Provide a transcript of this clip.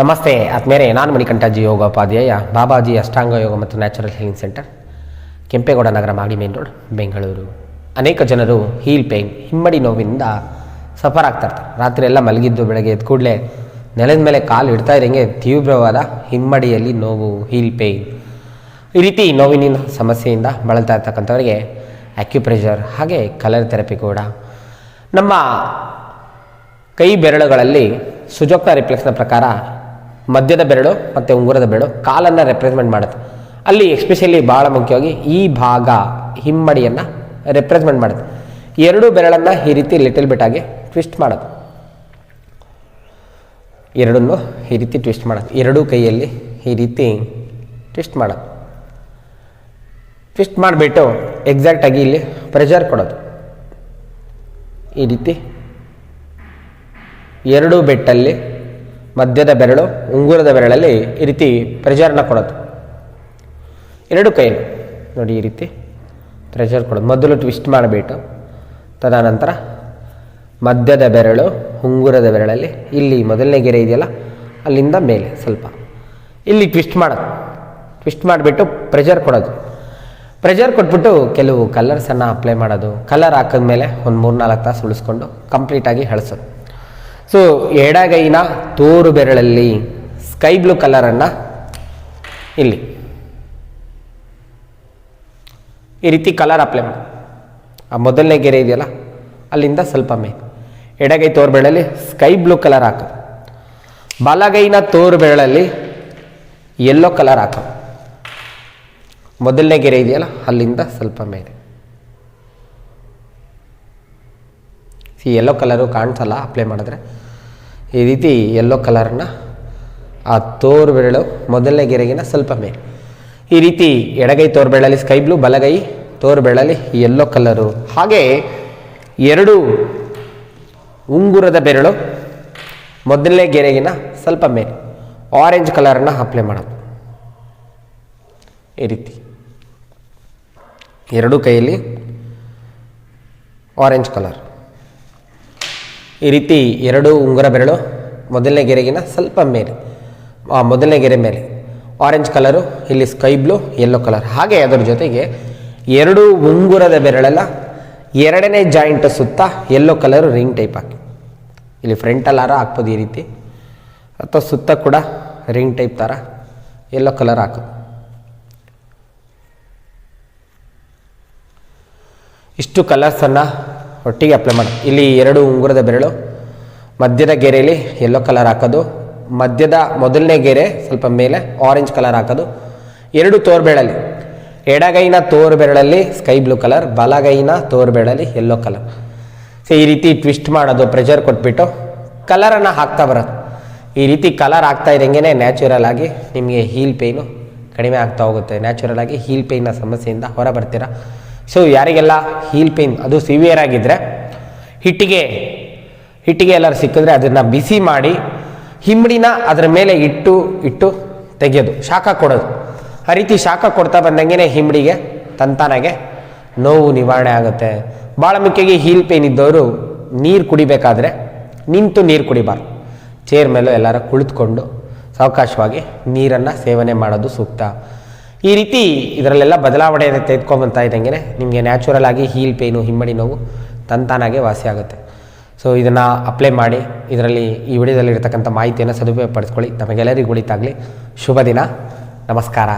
ನಮಸ್ತೆ ಆತ್ಮೇರೆ ನಾನು ಮಣಿಕಂಠಾಜಿ ಯೋಗೋಪಾಧ್ಯಾಯ, ಬಾಬಾಜಿ ಅಷ್ಟಾಂಗ ಯೋಗ ಮತ್ತು natural healing centre, Kempegowda Nagara Magadi main road, Bengaluru. ಅನೇಕ ಜನರು ಹೀಲ್ ಪೇಯ್ನ್ ಹಿಮ್ಮಡಿ ನೋವಿನಿಂದ ಸಫರ್ ಆಗ್ತಾ ಇರ್ತಾರೆ. ರಾತ್ರಿ ಎಲ್ಲ ಮಲಗಿದ್ದು ಬೆಳಗ್ಗೆ ಎದ್ದು ಕೂಡಲೇ ನೆಲದ ಮೇಲೆ ಕಾಲು ಇಡ್ತಾ ಇದ್ದಂಗೆ ತೀವ್ರವಾದ ಹಿಮ್ಮಡಿಯಲ್ಲಿ ನೋವು, ಹೀಲ್ ಪೇಯ್ನ್ ಈ ರೀತಿ ನೋವಿನ ಸಮಸ್ಯೆಯಿಂದ ಬಳಲ್ತಾ ಇರ್ತಕ್ಕಂಥವರಿಗೆ ಅಕ್ಯುಪ್ರೆಷರ್ ಹಾಗೆ ಕಲರ್ ಥೆರಪಿ ಕೂಡ. ನಮ್ಮ ಕೈ ಬೆರಳುಗಳಲ್ಲಿ ಸುಜೋಕ್ತ ರಿಫ್ಲೆಕ್ಸ್ನ ಪ್ರಕಾರ ಮಧ್ಯದ ಬೆರಳು ಮತ್ತು ಉಂಗುರದ ಬೆರಳು ಕಾಲನ್ನು ರೆಪ್ರೆಸೆಂಟ್ ಮಾಡುತ್ತೆ. ಅಲ್ಲಿ ಎಸ್ಪೆಷಲಿ ಭಾಳ ಮುಖ್ಯವಾಗಿ ಈ ಭಾಗ, ಹಿಮ್ಮಡಿಯನ್ನು ರೆಪ್ರೆಸೆಂಟ್ ಮಾಡುತ್ತೆ. ಎರಡು ಬೆರಳನ್ನು ಈ ರೀತಿ ಲಿಟಲ್ ಬಿಟ್ಟಾಗಿ ಟ್ವಿಸ್ಟ್ ಮಾಡೋದು ಎರಡನ್ನು ಈ ರೀತಿ ಟ್ವಿಸ್ಟ್ ಮಾಡೋದು ಎರಡೂ ಕೈಯಲ್ಲಿ ಈ ರೀತಿ ಟ್ವಿಸ್ಟ್ ಮಾಡೋದು ಟ್ವಿಸ್ಟ್ ಮಾಡಿಬಿಟ್ಟು ಎಕ್ಸಾಕ್ಟಾಗಿ ಇಲ್ಲಿ ಪ್ರೆಷರ್ ಕೊಡೋದು. ಈ ರೀತಿ ಎರಡು ಬೆಟ್ಟಲ್ಲಿ ಮಧ್ಯದ ಬೆರಳು, ಉಂಗುರದ ಬೆರಳಲ್ಲಿ ಈ ರೀತಿ ಪ್ರೆಷರ್ನ ಕೊಡೋದು. ಎರಡು ಕೈ ನೋಡಿ ಈ ರೀತಿ ಪ್ರೆಷರ್ ಕೊಡೋದು. ಮೊದಲು ಟ್ವಿಸ್ಟ್ ಮಾಡಿಬಿಟ್ಟು, ತದನಂತರ ಮಧ್ಯದ ಬೆರಳು, ಉಂಗುರದ ಬೆರಳಲ್ಲಿ ಇಲ್ಲಿ ಮೊದಲನೇ ಗೆರೆ ಇದೆಯಲ್ಲ, ಅಲ್ಲಿಂದ ಮೇಲೆ ಸ್ವಲ್ಪ. ಇಲ್ಲಿ ಟ್ವಿಸ್ಟ್ ಮಾಡೋದು. ಟ್ವಿಸ್ಟ್ ಮಾಡಿಬಿಟ್ಟು ಪ್ರೆಷರ್ ಕೊಡೋದು. ಪ್ರೆಷರ್ ಕೊಟ್ಬಿಟ್ಟು ಕೆಲವು ಕಲರ್ಸನ್ನು ಅಪ್ಲೈ ಮಾಡೋದು. ಕಲರ್ ಹಾಕಿದ್ಮೇಲೆ ಒಂದು ಮೂರು ನಾಲ್ಕು ತಾಸು ಉಳಿಸ್ಕೊಂಡು ಕಂಪ್ಲೀಟಾಗಿ ಹಳಸೋದು ಸೊ ಎಡಗೈನ ತೋರು ಬೆರಳಲ್ಲಿ ಸ್ಕೈ ಬ್ಲೂ ಕಲರನ್ನು ಇಲ್ಲಿ. ಈ ರೀತಿ ಕಲರ್ ಅಪ್ಲೈ ಮಾಡಿ. ಆ ಮೊದಲನೇ ಗೆರೆ ಇದೆಯಲ್ಲ, ಅಲ್ಲಿಂದ ಸ್ವಲ್ಪ ಮೇಲೆ. ಎಡಗೈ ತೋರು ಬೆರಳಲ್ಲಿ ಸ್ಕೈ ಬ್ಲೂ ಕಲರ್ ಹಾಕೋದು ಬಲಗೈನ ತೋರು ಬೆರಳಲ್ಲಿ ಎಲ್ಲೋ ಕಲರ್ ಹಾಕೋದು ಮೊದಲನೇ ಗೆರೆ ಇದೆಯಲ್ಲ, ಅಲ್ಲಿಂದ ಸ್ವಲ್ಪ ಮೇಲೆ. ಈ ಯೆಲ್ಲೋ ಕಲರು ಕಾಣಿಸಲ್ಲ ಅಪ್ಲೈ ಮಾಡಿದ್ರೆ. ಈ ರೀತಿ ಎಲ್ಲೋ ಕಲರ್ನ ಆ ತೋರು ಬೆರಳು ಮೊದಲನೇ ಗೆರೆಗಿನ ಸ್ವಲ್ಪ ಮೇಲೆ ಈ ರೀತಿ ಎಡಗೈ ತೋರು ಬೆರಳಲ್ಲಿ ಸ್ಕೈ ಬ್ಲೂ ಬಲಗೈ ತೋರು ಬೆರಳಲ್ಲಿ ಎಲ್ಲೋ ಕಲರು ಹಾಗೆ ಎರಡು ಉಂಗುರದ ಬೆರಳು ಮೊದಲನೇ ಗೆರೆಗಿನ ಸ್ವಲ್ಪ ಮೇಲೆ ಆರೆಂಜ್ ಕಲರನ್ನ ಅಪ್ಲೈ ಮಾಡೋದು. ಈ ರೀತಿ. ಎರಡೂ ಕೈಯಲ್ಲಿ ಆರೆಂಜ್ ಕಲರ್ ಈ ರೀತಿ ಎರಡು ಉಂಗುರ ಬೆರಳು, ಮೊದಲನೇ ಗೆರೆಗಿನ ಸ್ವಲ್ಪ ಮೇಲೆ ಮೊದಲನೇ ಗೆರೆ ಮೇಲೆ. ಆರೆಂಜ್ ಕಲರು ಇಲ್ಲಿ ಸ್ಕೈ ಬ್ಲೂ ಯೆಲ್ಲೋ ಕಲರ್ ಹಾಗೆ ಅದರ ಜೊತೆಗೆ ಎರಡು ಉಂಗುರದ ಬೆರಳೆಲ್ಲ, ಎರಡನೇ ಜಾಯಿಂಟ್ ಸುತ್ತ ಯೆಲ್ಲೋ ಕಲರು ರಿಂಗ್ ಟೈಪ್ ಹಾಕಿ. ಇಲ್ಲಿ ಫ್ರಂಟಲ್ಲಾರ ಹಾಕ್ಬೋದು ಈ ರೀತಿ. ಅಥವಾ ಸುತ್ತ ಕೂಡ ರಿಂಗ್ ಟೈಪ್ ಥರ ಯೆಲ್ಲೋ ಕಲರ್ ಹಾಕೋದು ಇಷ್ಟು ಕಲರ್ಸನ್ನು ಒಟ್ಟಿಗೆ ಅಪ್ಲೈ ಮಾಡಿ. ಇಲ್ಲಿ ಎರಡು ಉಂಗುರದ ಬೆರಳು, ಮಧ್ಯದ ಗೆರೆಯಲ್ಲಿ ಯೆಲ್ಲೋ ಕಲರ್ ಹಾಕೋದು, ಮಧ್ಯದ ಮೊದಲನೇ ಗೆರೆ ಸ್ವಲ್ಪ ಮೇಲೆ ಆರೆಂಜ್ ಕಲರ್ ಹಾಕೋದು. ಎರಡು ತೋರು ಬೆರಳಲ್ಲಿ, ಎಡಗೈನ ತೋರು ಬೆರಳಲ್ಲಿ ಸ್ಕೈ ಬ್ಲೂ ಕಲರ್ ಬಲಗೈನ ತೋರು ಬೆರಳಲ್ಲಿ ಯೆಲ್ಲೋ ಕಲರ್ ಸೊ ಈ ರೀತಿ ಟ್ವಿಸ್ಟ್ ಮಾಡೋದು ಪ್ರೆಷರ್ ಕೊಟ್ಬಿಟ್ಟು ಕಲರನ್ನು ಹಾಕ್ತಾ ಬರೋದು. ಈ ರೀತಿ ಕಲರ್ ಆಗ್ತಾ ಇದ್ದಂಗೆ ನ್ಯಾಚುರಲ್ ಆಗಿ ನಿಮಗೆ ಹೀಲ್ ಪೇಯ್ನು ಕಡಿಮೆ ಆಗ್ತಾ ಹೋಗುತ್ತೆ. ನ್ಯಾಚುರಲ್ ಆಗಿ ಹೀಲ್ ಪೇಯ್ನ ಸಮಸ್ಯೆಯಿಂದ ಹೊರ ಬರ್ತೀರಾ? ಸೊ ಯಾರಿಗೆಲ್ಲ ಹೀಲ್ ಪೇನ್ ಅದು ಸಿವಿಯರ್ ಆಗಿದ್ದರೆ ಹಿಟ್ಟಿಗೆ ಹಿಟ್ಟಿಗೆ ಎಲ್ಲರೂ ಸಿಕ್ಕಿದ್ರೆ ಅದನ್ನು ಬಿಸಿ ಮಾಡಿ, ಹಿಮ್ಮಡಿನ ಅದರ ಮೇಲೆ ಇಟ್ಟು ಇಟ್ಟು ತೆಗೆಯೋದು, ಶಾಖ ಕೊಡೋದು. ಆ ರೀತಿ ಶಾಖ ಕೊಡ್ತಾ ಬಂದಂಗೆ ಹಿಮ್ಮಡಿಗೆ ತಂತಾನಾಗೆ ನೋವು ನಿವಾರಣೆ ಆಗುತ್ತೆ. ಭಾಳ ಮುಖ್ಯವಾಗಿ ಹೀಲ್ ಪೇನ್ ಇದ್ದವರು ನೀರು ಕುಡಿಬೇಕಾದ್ರೆ ನಿಂತು ನೀರು ಕುಡಿಬಾರ್ದು. ಚೇರ್ ಮೇಲೆ ಎಲ್ಲರೂ ಕುಳಿತುಕೊಂಡು ಸಾವಕಾಶವಾಗಿ ನೀರನ್ನು ಸೇವನೆ ಮಾಡೋದು ಸೂಕ್ತ. ಈ ರೀತಿ ಇದರಲ್ಲೆಲ್ಲ ಬದಲಾವಣೆ ತೆಗೆದುಕೊಂಬಂತ ಇದ್ದಂಗೆ ನಿಮಗೆ ನ್ಯಾಚುರಲ್ ಆಗಿ ಹೀಲ್ ಪೇನು ಹಿಮ್ಮಡಿ ನೋವು ತಂತಾನಾಗೆ ವಾಸಿಯಾಗುತ್ತೆ ಸೊ ಇದನ್ನು ಅಪ್ಲೈ ಮಾಡಿ, ಇದರಲ್ಲಿ ಈ ವಿಡಿಯೋದಲ್ಲಿರ್ತಕ್ಕಂಥ ಮಾಹಿತಿಯನ್ನು ಸದುಪಯೋಗ ಪಡಿಸ್ಕೊಳ್ಳಿ ನಮಗೆಲ್ಲರಿಗೂ ಉಳಿತಾಗಲಿ. ಶುಭ ದಿನ. ನಮಸ್ಕಾರ.